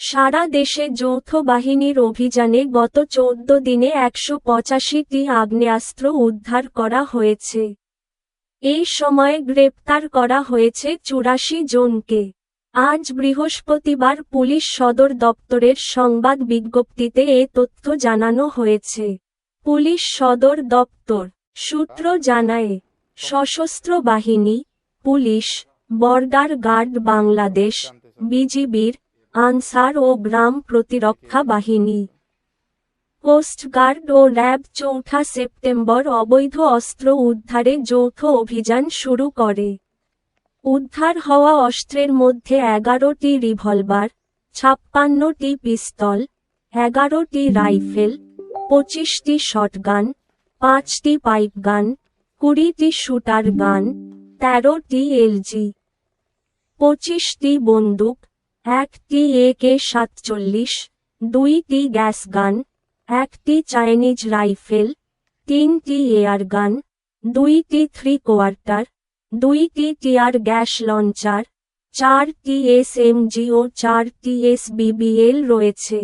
সারা দেশে যৌথ বাহিনীর অভিযানে গত চৌদ্দ দিনে একশো পঁচাশিটি আগ্নেয়াস্ত্র উদ্ধার করা হয়েছে। এই সময়ে গ্রেপ্তার করা হয়েছে চুরাশি জনকে। আজ বৃহস্পতিবার পুলিশ সদর দপ্তরের সংবাদ বিজ্ঞপ্তিতে এ তথ্য জানানো হয়েছে। পুলিশ সদর দপ্তর সূত্র জানায়, সশস্ত্র বাহিনী, পুলিশ, বর্ডার গার্ড বাংলাদেশ, বিজিবির আনসার ও গ্রাম প্রতিরক্ষা বাহিনী। কোস্টগার্ড ও র্যাব চৌঠা সেপ্টেম্বর অবৈধ অস্ত্র উদ্ধারে যৌথ অভিযান শুরু করে। উদ্ধার হওয়া অস্ত্রের মধ্যে এগারোটি রিভলভার, ছাপ্পান্নটি পিস্তল, এগারোটি রাইফেল, পঁচিশটি শটগান, পাঁচটি পাইপ গান কুড়িটি শুটার গান তেরোটি এলজি, পঁচিশটি বন্দুক একটি একে সাতচল্লিশ দুইটি গ্যাস গান একটি চাইনিজ রাইফেল তিনটি এয়ার গান দুইটি থ্রি কোয়ার্টার দুইটি টিয়ার গ্যাস লঞ্চার চারটি এসএমজি ও চারটি এসবিবিএল রয়েছে।